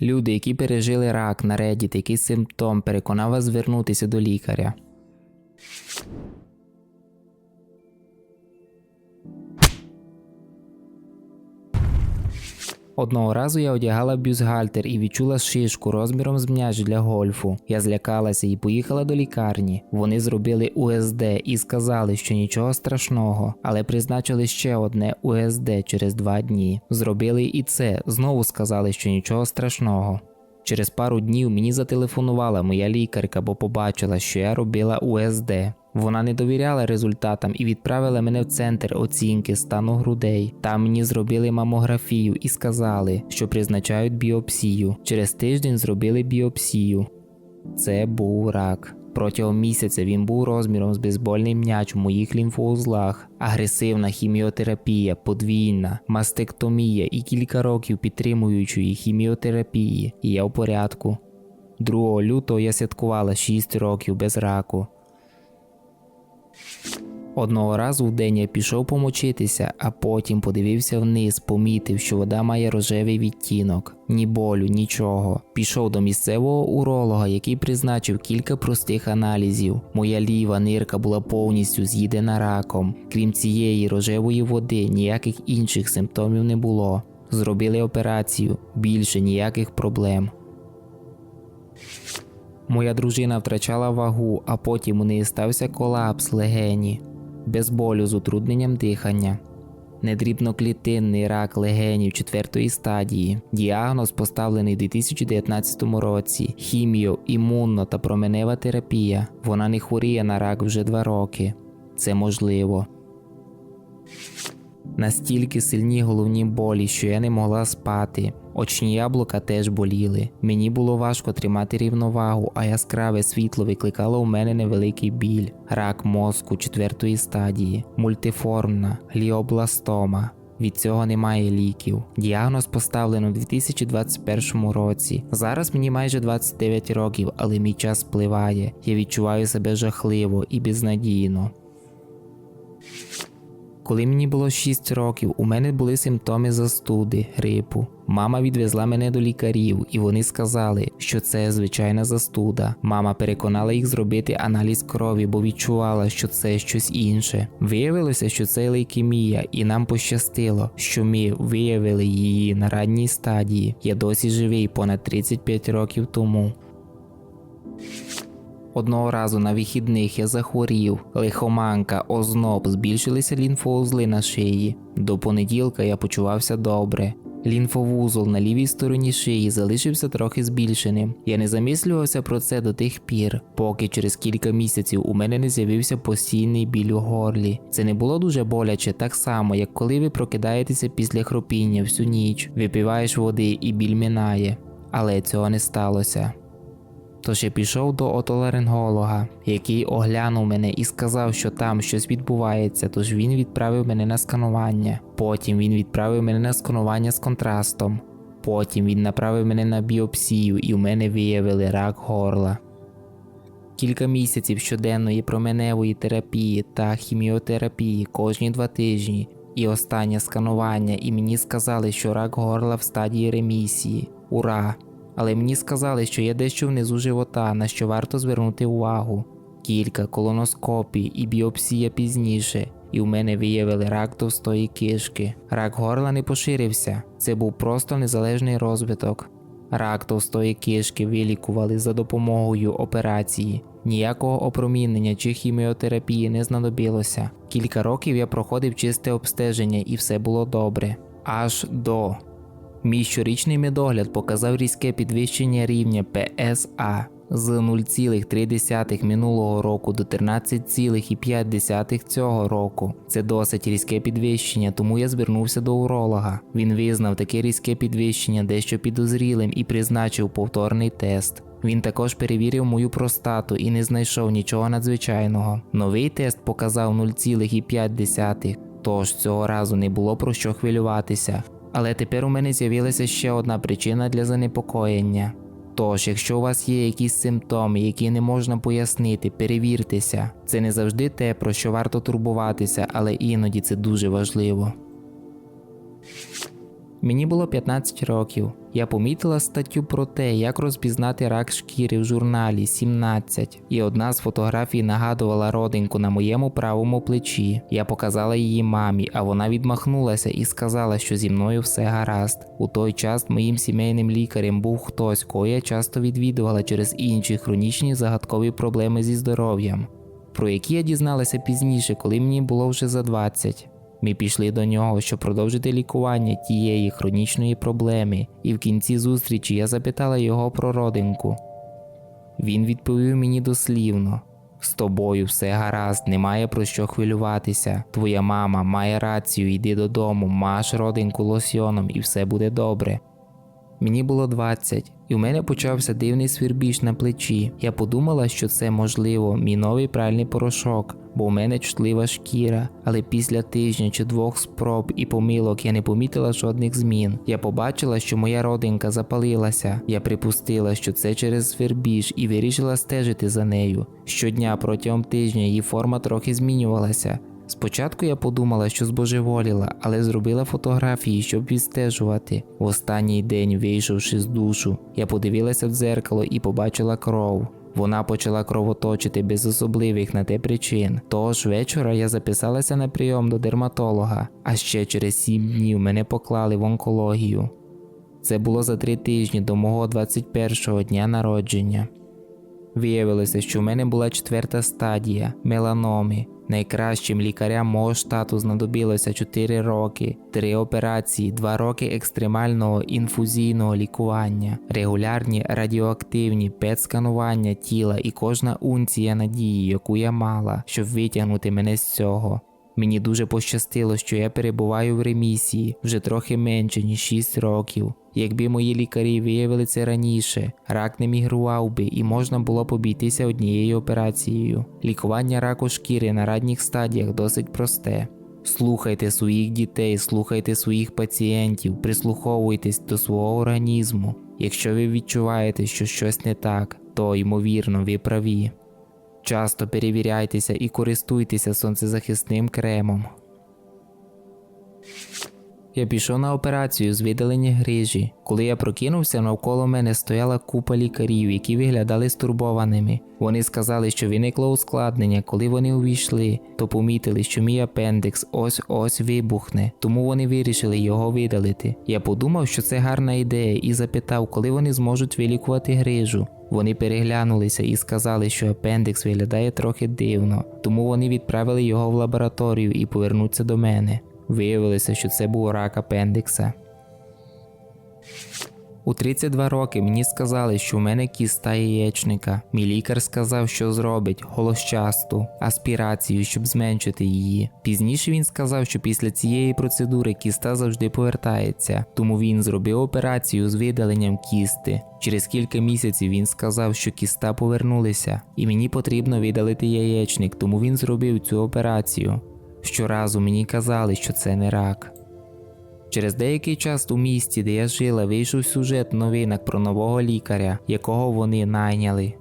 Люди, які пережили рак на Reddit, який симптом переконав вас звернутися до лікаря. Одного разу я одягала бюстгальтер і відчула шишку розміром з м'яч для гольфу. Я злякалася і поїхала до лікарні. Вони зробили УСД і сказали, що нічого страшного, але призначили ще одне УСД через два дні. Зробили і це, знову сказали, що нічого страшного. Через пару днів мені зателефонувала моя лікарка, бо побачила, що я робила УСД. Вона не довіряла результатам і відправила мене в центр оцінки стану грудей. Там мені зробили мамографію і сказали, що призначають біопсію. Через тиждень зробили біопсію. Це був рак. Протягом місяця він був розміром з бейсбольний м'яч у моїх лімфоузлах, агресивна хіміотерапія, подвійна, мастектомія і кілька років підтримуючої хіміотерапії. І я в порядку. 2 лютого я святкувала 6 років без раку. Одного разу в день я пішов помочитися, а потім подивився вниз, помітив, що вода має рожевий відтінок, ні болю, нічого. Пішов до місцевого уролога, який призначив кілька простих аналізів. Моя ліва нирка була повністю з'їдена раком. Крім цієї рожевої води, ніяких інших симптомів не було. Зробили операцію, більше ніяких проблем. Моя дружина втрачала вагу, а потім у неї стався колапс легені, без болю з утрудненням дихання. Недрібноклітинний рак легенів четвертої стадії. Діагноз поставлений у 2019 році. Хіміо, імунно та променева терапія. Вона не хворіє на рак вже два роки. Це можливо. Настільки сильні головні болі, що я не могла спати. Очні яблука теж боліли. Мені було важко тримати рівновагу, а яскраве світло викликало у мене невеликий біль, рак мозку четвертої стадії, мультиформна, гліобластома. Від цього немає ліків. Діагноз поставлено у 2021 році. Зараз мені майже 29 років, але мій час спливає. Я відчуваю себе жахливо і безнадійно. Коли мені було 6 років, у мене були симптоми застуди, грипу. Мама відвезла мене до лікарів, і вони сказали, що це звичайна застуда. Мама переконала їх зробити аналіз крові, бо відчувала, що це щось інше. Виявилося, що це лейкемія, і нам пощастило, що ми виявили її на ранній стадії. Я досі живий понад 35 років тому. Одного разу на вихідних я захворів, лихоманка, озноб, збільшилися лімфоузли на шиї. До понеділка я почувався добре. Лімфовузол на лівій стороні шиї залишився трохи збільшеним. Я не замислювався про це до тих пір, поки через кілька місяців у мене не з'явився постійний біль у горлі. Це не було дуже боляче, так само, як коли ви прокидаєтеся після хропіння всю ніч, випиваєш води і біль минає. Але цього не сталося. Тож я пішов до отоларинголога, який оглянув мене і сказав, що там щось відбувається, тож він відправив мене на сканування. Потім він відправив мене на сканування з контрастом. Потім він направив мене на біопсію і в мене виявили рак горла. Кілька місяців щоденної променевої терапії та хіміотерапії кожні два тижні, і останнє сканування, і мені сказали, що рак горла в стадії ремісії. Ура! Але мені сказали, що є дещо внизу живота, на що варто звернути увагу. Кілька колоноскопій і біопсія пізніше, і в мене виявили рак товстої кишки. Рак горла не поширився, це був просто незалежний розвиток. Рак товстої кишки вилікували за допомогою операції. Ніякого опромінення чи хіміотерапії не знадобилося. Кілька років я проходив чисте обстеження і все було добре. Аж до Мій щорічний медогляд показав різке підвищення рівня PSA з 0,3 минулого року до 13,5 цього року. Це досить різке підвищення, тому я звернувся до уролога. Він визнав таке різке підвищення дещо підозрілим і призначив повторний тест. Він також перевірив мою простату і не знайшов нічого надзвичайного. Новий тест показав 0,5, тож цього разу не було про що хвилюватися. Але тепер у мене з'явилася ще одна причина для занепокоєння. Тож, якщо у вас є якісь симптоми, які не можна пояснити, перевіртеся. Це не завжди те, про що варто турбуватися, але іноді це дуже важливо. Мені було 15 років. Я помітила статтю про те, як розпізнати рак шкіри в журналі 17, і одна з фотографій нагадувала родинку на моєму правому плечі. Я показала її мамі, а вона відмахнулася і сказала, що зі мною все гаразд. У той час моїм сімейним лікарем був хтось, кого я часто відвідувала через інші хронічні загадкові проблеми зі здоров'ям, про які я дізналася пізніше, коли мені було вже за 20. Ми пішли до нього, щоб продовжити лікування тієї хронічної проблеми, і в кінці зустрічі я запитала його про родинку. Він відповів мені дослівно: з тобою все гаразд, немає про що хвилюватися. Твоя мама має рацію, йди додому, маш родинку лосьйоном і все буде добре. Мені було 20, і у мене почався дивний свірбіж на плечі. Я подумала, що це можливо мій новий пральний порошок, бо у мене чутлива шкіра. Але після тижня чи двох спроб і помилок я не помітила жодних змін. Я побачила, що моя родинка запалилася. Я припустила, що це через свербіж і вирішила стежити за нею. Щодня протягом тижня її форма трохи змінювалася. Спочатку я подумала, що збожеволіла, але зробила фотографії, щоб відстежувати. В останній день, вийшовши з душу, я подивилася в дзеркало і побачила кров. Вона почала кровоточити без особливих на те причин. Того ж вечора я записалася на прийом до дерматолога, а ще через сім днів мене поклали в онкологію. Це було за три тижні до мого 21-го дня народження. Виявилося, що в мене була четверта стадія меланоми. Найкращим лікарям мого штату знадобилося 4 роки, 3 операції, 2 роки екстремального інфузійного лікування, регулярні радіоактивні пет-сканування тіла і кожна унція надії, яку я мала, щоб витягнути мене з цього. Мені дуже пощастило, що я перебуваю в ремісії вже трохи менше ніж 6 років. Якби мої лікарі виявили це раніше, рак не мігрував би і можна було б обійтися однією операцією. Лікування раку шкіри на ранніх стадіях досить просте. Слухайте своїх дітей, слухайте своїх пацієнтів, прислуховуйтесь до свого організму. Якщо ви відчуваєте, що щось не так, то ймовірно ви праві. Часто перевіряйтеся і користуйтеся сонцезахисним кремом. Я пішов на операцію з видалення грижі. Коли я прокинувся, навколо мене стояла купа лікарів, які виглядали стурбованими. Вони сказали, що виникло ускладнення. Коли вони увійшли, то помітили, що мій апендикс ось ось вибухне, тому вони вирішили його видалити. Я подумав, що це гарна ідея, і запитав, коли вони зможуть вилікувати грижу. Вони переглянулися і сказали, що апендикс виглядає трохи дивно, тому вони відправили його в лабораторію і повернуться до мене. Виявилося, що це був рак апендикса. У 32 роки мені сказали, що в мене кіста яєчника. Мій лікар сказав, що зробить холощасту аспірацію, щоб зменшити її. Пізніше він сказав, що після цієї процедури кіста завжди повертається, тому він зробив операцію з видаленням кісти. Через кілька місяців він сказав, що кіста повернулися, і мені потрібно видалити яєчник, тому він зробив цю операцію. Щоразу мені казали, що це не рак. Через деякий час у місті, де я жила, вийшов сюжет в новинах про нового лікаря, якого вони найняли.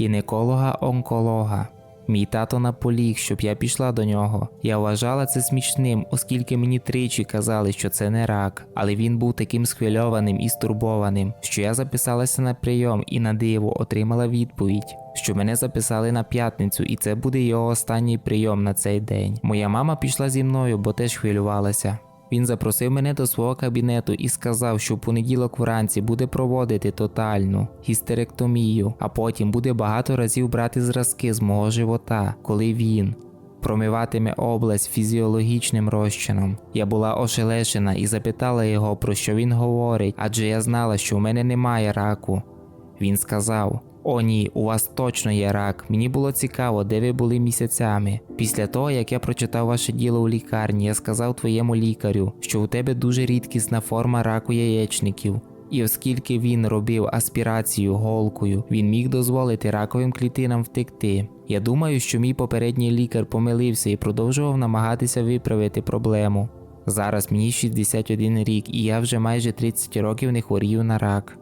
Гінеколога-онколога. Мій тато наполіг, щоб я пішла до нього. Я вважала це смішним, оскільки мені тричі казали, що це не рак, але він був таким схвильованим і стурбованим, що я записалася на прийом і на диво отримала відповідь, що мене записали на п'ятницю, і це буде його останній прийом на цей день. Моя мама пішла зі мною, бо теж хвилювалася. Він запросив мене до свого кабінету і сказав, що в понеділок вранці буде проводити тотальну гістеректомію, а потім буде багато разів брати зразки з мого живота, коли він промиватиме область фізіологічним розчином. Я була ошелешена і запитала його, про що він говорить, адже я знала, що в мене немає раку. Він сказав: О, ні, у вас точно є рак. Мені було цікаво, де ви були місяцями. Після того, як я прочитав ваше діло у лікарні, я сказав твоєму лікарю, що у тебе дуже рідкісна форма раку яєчників. І оскільки він робив аспірацію голкою, він міг дозволити раковим клітинам втекти. Я думаю, що мій попередній лікар помилився і продовжував намагатися виправити проблему. Зараз мені 61 рік, і я вже майже 30 років не хворію на рак.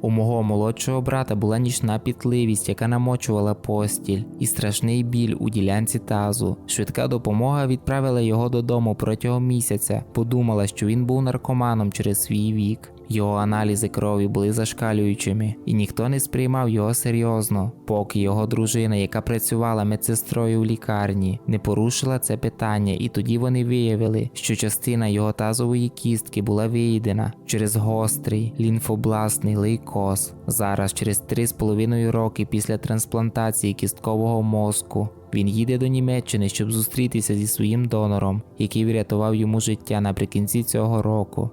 У мого молодшого брата була нічна пітливість, яка намочувала постіль, і страшний біль у ділянці тазу. Швидка допомога відправила його додому протягом місяця. Подумала, що він був наркоманом через свій вік. Його аналізи крові були зашкалюючими, і ніхто не сприймав його серйозно, поки його дружина, яка працювала медсестрою в лікарні, не порушила це питання, і тоді вони виявили, що частина його тазової кістки була виїдена через гострий лімфобластний лейкоз. Зараз, через 3,5 роки після трансплантації кісткового мозку, він їде до Німеччини, щоб зустрітися зі своїм донором, який врятував йому життя наприкінці цього року.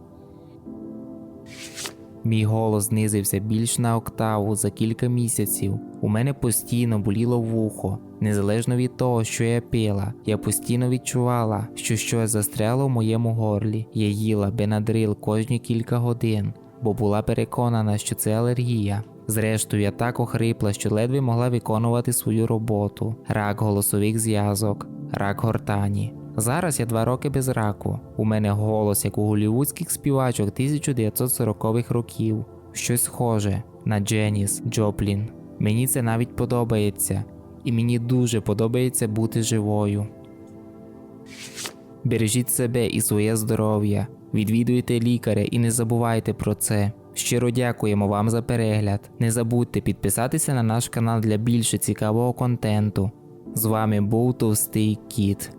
Мій голос знизився більш на октаву за кілька місяців. У мене постійно боліло вухо. Незалежно від того, що я пила, я постійно відчувала, що щось застряло в моєму горлі. Я їла бенадрил кожні кілька годин, бо була переконана, що це алергія. Зрештою, я так охрипла, що ледве могла виконувати свою роботу: рак голосових зв'язок, рак гортані. Зараз я два роки без раку. У мене голос, як у голівудських співачок 1940-х років. Щось схоже на Дженіс Джоплін. Мені це навіть подобається, і мені дуже подобається бути живою. Бережіть себе і своє здоров'я, відвідуйте лікаря і не забувайте про це. Щиро дякуємо вам за перегляд. Не забудьте підписатися на наш канал для більше цікавого контенту. З вами був Товстий Кіт.